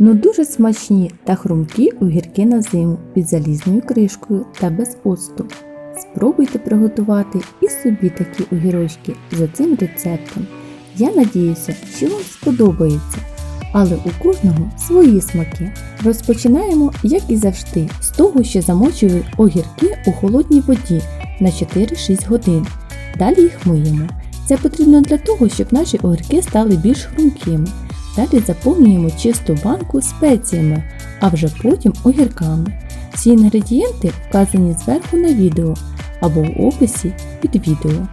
Ну дуже смачні та хрумкі огірки на зиму під залізною кришкою та без оцту. Спробуйте приготувати і собі такі огірочки за цим рецептом. Я надіюся, що вам сподобається, але у кожного свої смаки. Розпочинаємо, як і завжди, з того, що замочую огірки у холодній воді на 4-6 годин. Далі їх миємо. Це потрібно для того, щоб наші огірки стали більш хрумкими. Далі заповнюємо чисту банку спеціями, а вже потім огірками. Всі інгредієнти вказані зверху на відео або в описі під відео.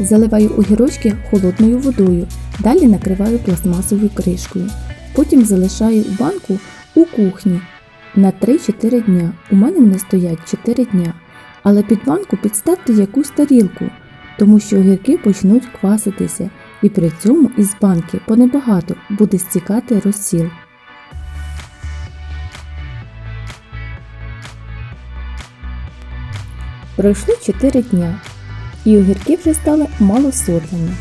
Заливаю огірочки холодною водою, далі накриваю пластмасовою кришкою. Потім залишаю банку у кухні на 3-4 дня. У мене вони стоять 4 дня. Але під банку підставте якусь тарілку, тому що огірки почнуть кваситися, і при цьому із банки понебагато буде стікати розсіл. Пройшло 4 дня, і огірки вже стали малосольними.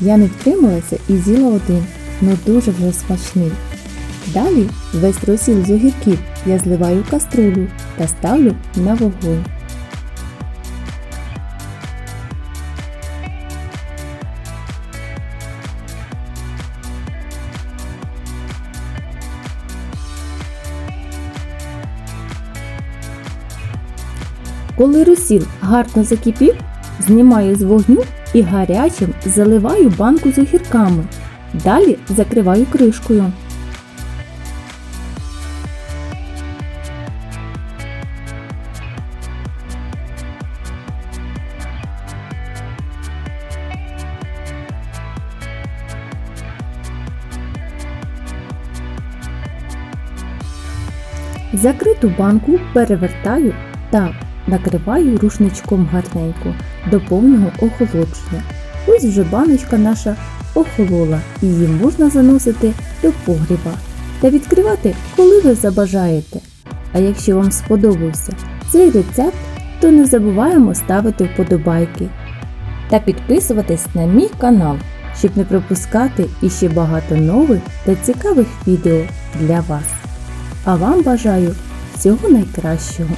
Я не втрималася і з'їла один, ну дуже вже смачний. Далі весь розсіл з огірків я зливаю в каструлю та ставлю на вогонь. Коли розсіл гарно закипів, знімаю з вогню і гарячим заливаю банку з огірками. Далі закриваю кришкою. Закриту банку перевертаю та накриваю рушничком гарненько до повного охолодження. Ось вже баночка наша охолола, її можна заносити до погріба та відкривати, коли ви забажаєте. А якщо вам сподобався цей рецепт, то не забуваємо ставити вподобайки та підписуватись на мій канал, щоб не пропускати іще багато нових та цікавих відео для вас. А вам бажаю всього найкращого!